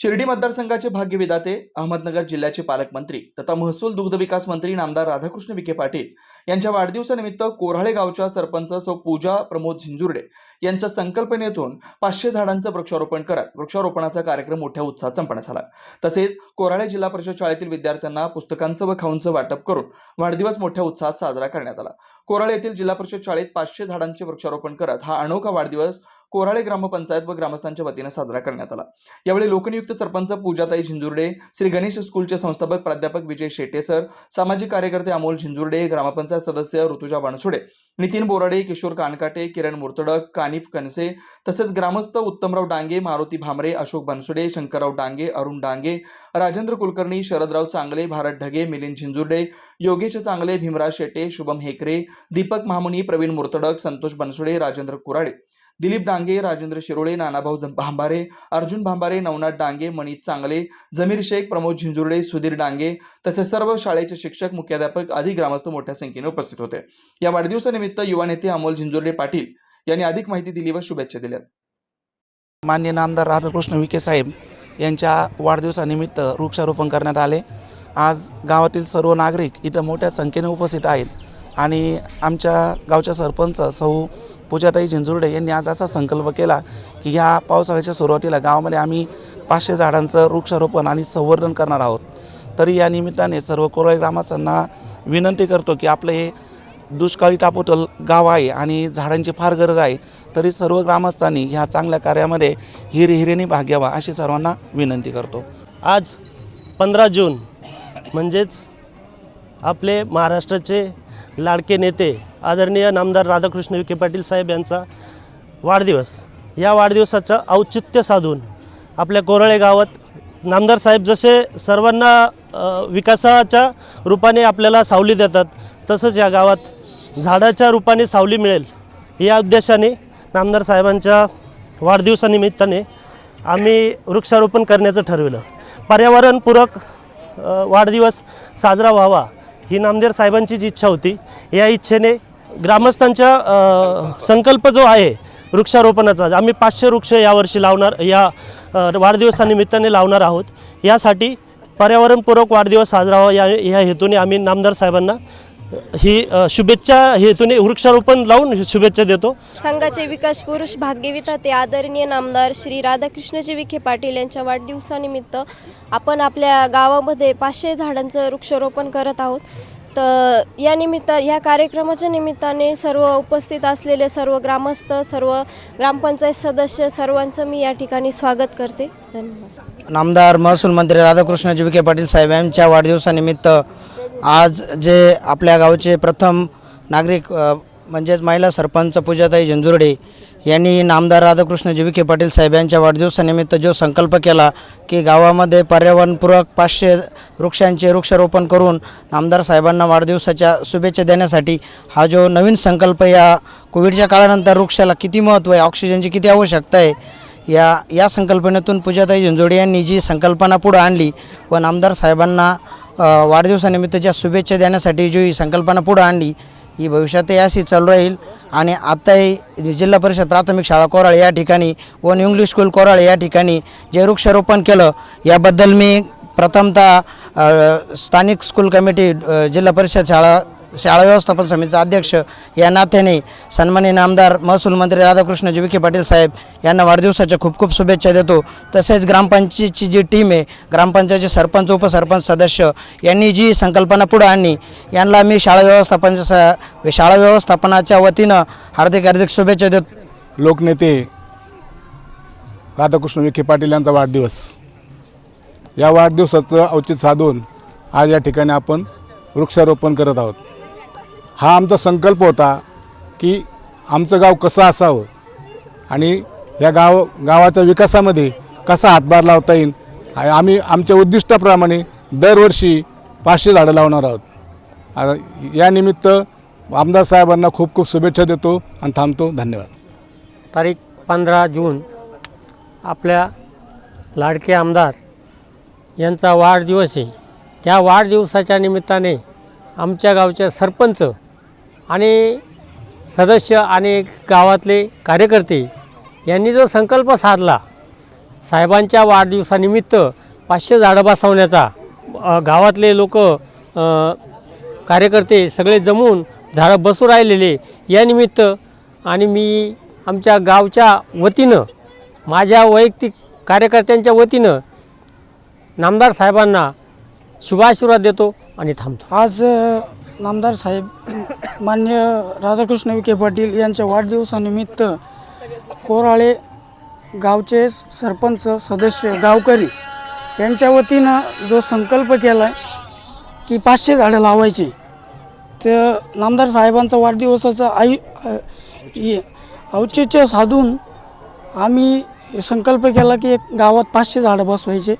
शिर्डी मतदारसंघाचे भाग्यविदाते अहमदनगर जिल्ह्याचे पालकमंत्री तथा महसूल दुग्ध विकास मंत्री नामदार राधाकृष्ण विखे पाटील यांच्या वाढदिवसानिमित्त कोराळे गावच्या सरपंच सौ पूजा प्रमोद झिंजुर्डे यांच्या संकल्पनेतून पाचशे झाडांचं वृक्षारोपण करत वृक्षारोपणाचा कार्यक्रम मोठ्या उत्साहात संपन्न झाला. तसेच कोराळे जिल्हा परिषद शाळेतील विद्यार्थ्यांना पुस्तकांचं व खाऊंचं वाटप करून वाढदिवस मोठ्या उत्साहात साजरा करण्यात आला. कोराळे येथील जिल्हा परिषद शाळेत पाचशे झाडांचे वृक्षारोपण करत हा अनोखा वाढदिवस कोराळे ग्रामपंचायत व ग्रामस्थांच्या वतीने साजरा करण्यात आला. यावेळी लोकनियुक्त सरपंच पूजाताई झिंजुर्डे श्री गणेश स्कूलचे संस्थापक प्राध्यापक विजय शेटे सर सामाजिक कार्यकर्ते अमोल झिंजुर्डे ग्रामपंचायत सदस्य ऋतुजा बणसुडे नितीन बोराडे किशोर कानकाटे किरण मुर्तडक कानिफ कनसे तसेच ग्रामस्थ उत्तमराव डांगे मारुती भामरे अशोक बनसुडे शंकरराव डांगे अरुण डांगे राजेंद्र कुलकर्णी शरदराव चांगले भारत ढगे मिलिंद झिंजुर्डे योगेश चांगले भीमराज शेटे शुभम हेकरे दीपक महामुनी प्रवीण मुर्तडक संतोष बनसुडे राजेंद्र कुराडे. दिलीप डांगे राजेंद्र शिरोळे नानाभाऊ भांबारे अर्जुन भांबारे नवनाथ डांगे मनीत चांगले जमीर शेख प्रमोद झिंजुर्डे सुधीर डांगे तसेच सर्व शाळेचे शिक्षक मुख्याध्यापक आदी ग्रामस्थ मोठ्या संख्येने उपस्थित होते. या वाढदिवसानिमित्त युवा नेते अमोल झिंजुर्डे पाटील यांनी अधिक माहिती दिली व शुभेच्छा दिल्या मान्य नामदार राधाकृष्ण विखे साहेब यांच्या वाढदिवसानिमित्त वृक्षारोपण करण्यात आले. आज गावातील सर्व नागरिक इथं मोठ्या संख्येने उपस्थित आहेत आणि आमच्या गावच्या सरपंच सौ पूजाताई झिंजुर्डे यांनी आज असा संकल्प केला की ह्या पावसाळ्याच्या सुरुवातीला गावामध्ये आम्ही पाचशे झाडांचं वृक्षारोपण आणि संवर्धन करणार आहोत. तरी या निमित्ताने सर्व कोरळे ग्रामस्थांना विनंती करतो की आपलं हे दुष्काळी टापोटल गाव आहे आणि झाडांची फार गरज आहे तरी सर्व ग्रामस्थांनी ह्या चांगल्या कार्यामध्ये हिरहिरीने भाग घ्यावा अशी सर्वांना विनंती करतो. आज पंधरा जून म्हणजेच आपले महाराष्ट्राचे लाडके नेते आदरणीय नामदार राधाकृष्ण विखे पाटील साहेब यांचा वाढदिवस. या वाढदिवसाचं औचित्य साधून आपल्या कोरळे गावात नामदार साहेब जसे सर्वांना विकासाच्या रूपाने आपल्याला सावली देतात तसंच या गावात झाडाच्या रूपाने सावली मिळेल या उद्देशाने नामदार साहेबांच्या वाढदिवसानिमित्ताने आम्ही वृक्षारोपण करण्याचं ठरविलं. पर्यावरणपूरक वाढदिवस साजरा व्हावा ही नामदेव साहेबांची जी इच्छा होती. या इच्छेने ग्रामस्थांचा संकल्प जो आहे वृक्षारोपणाचा आम्ही पाचशे वृक्ष यावर्षी लावणार या वाढदिवसानिमित्ताने लावणार आहोत. यासाठी पर्यावरणपूरक वाढदिवस साजरा व्हावा या या हेतूने आम्ही नामदार साहेबांना ही शुभेच्छा हेतूने वृक्षारोपण लावून शुभेच्छा देतो. संघाचे विकास पुरुष भाग्यविता ते आदरणीय नामदार श्री राधाकृष्णजी विखे पाटील यांच्या वाढदिवसानिमित्त आपण आपल्या गावामध्ये पाचशे झाडांचं वृक्षारोपण करत आहोत. तर या निमित्ता ह्या कार्यक्रमाच्या निमित्ताने सर्व उपस्थित असलेले सर्व ग्रामस्थ सर्व ग्रामपंचायत सदस्य सर्वांचं मी या ठिकाणी स्वागत करते. धन्यवाद. नामदार महसूल मंत्री राधाकृष्णजी विखे पाटील साहेब यांच्या वाढदिवसानिमित्त आज जे आपल्या गावचे प्रथम नागरिक म्हणजेच महिला सरपंच पूजाताई झंजुर्डे यांनी नामदार राधाकृष्णजी विखे पाटील साहेब यांच्या वाढदिवसानिमित्त जो संकल्प केला की गावामध्ये पर्यावरणपूरक पाचशे वृक्षांचे वृक्षारोपण करून नामदार साहेबांना वाढदिवसाच्या शुभेच्छा देण्यासाठी हा जो नवीन संकल्प या कोविडच्या काळानंतर वृक्षाला किती महत्त्व आहे ऑक्सिजनची किती आवश्यकता आहे या या संकल्पनेतून पूजाताई झंजोडे यांनी जी संकल्पना पुढं आणली व नामदार साहेबांना वाढदिवसानिमित्तच्या शुभेच्छा देण्यासाठी जी ही संकल्पना पुढं आणली ही भविष्यातही अशी चालू राहील. आणि आत्ताही जिल्हा परिषद प्राथमिक शाळा कोराळे या ठिकाणी व न्यू इंग्लिश स्कूल कोराळे या ठिकाणी जे वृक्षारोपण केलं याबद्दल मी प्रथमतः स्थानिक स्कूल कमिटी जिल्हा परिषद शाळा शाळा व्यवस्थापन समितीचा अध्यक्ष या नात्याने सन्माननीय आमदार महसूल मंत्री राधाकृष्णजी विखे पाटील साहेब यांना वाढदिवसाच्या खूप खूप शुभेच्छा देतो. तसेच ग्रामपंचायतची जी टीम आहे ग्रामपंचायतचे सरपंच उपसरपंच सदस्य यांनी जी संकल्पना पुढं आणली यांना मी शाळा व्यवस्थापन शाळा व्यवस्थापनाच्या वतीनं हार्दिक हार्दिक शुभेच्छा देतो. लोकनेते राधाकृष्ण विखे पाटील यांचा वाढदिवस. या वाढदिवसाचं औचित्य साधून आज या ठिकाणी आपण वृक्षारोपण करत आहोत. हा आमचा संकल्प होता की आमचं गाव कसं असावं आणि या गाव गावाच्या विकासामध्ये कसा हातभार लावता येईल? आम्ही आमच्या उद्दिष्टाप्रमाणे दरवर्षी पाचशे झाडं लावणार आहोत. यानिमित्त आमदार साहेबांना खूप खूप शुभेच्छा देतो आणि थांबतो. धन्यवाद. तारीख पंधरा जून. आपल्या लाडके आमदार यांचा वाढदिवस आहे. त्या वाढदिवसाच्या निमित्ताने आमच्या गावचे सरपंच आणि सदस्य आणि गावातले कार्यकर्ते यांनी जो संकल्प साधला साहेबांच्या वाढदिवसानिमित्त पाचशे झाडं बसवण्याचा गावातले लोक कार्यकर्ते सगळे जमून झाडं बसू राहिलेले या निमित्त आणि मी आमच्या गावच्या वतीनं माझ्या वैयक्तिक कार्यकर्त्यांच्या वतीनं नामदार साहेबांना शुभाशीर्वाद देतो आणि थांबतो. आज नामदार साहेब मान्य राधाकृष्ण विखे पाटील यांच्या वाढदिवसानिमित्त कोराळे गावचे सरपंच सदस्य गावकरी यांच्या वतीनं जो संकल्प केला आहे की पाचशे झाडं लावायची तर नामदार साहेबांचा वाढदिवसाचा आयु औचित्य साधून आम्ही संकल्प केला की एक गावात पाचशे झाडं बसवायचे.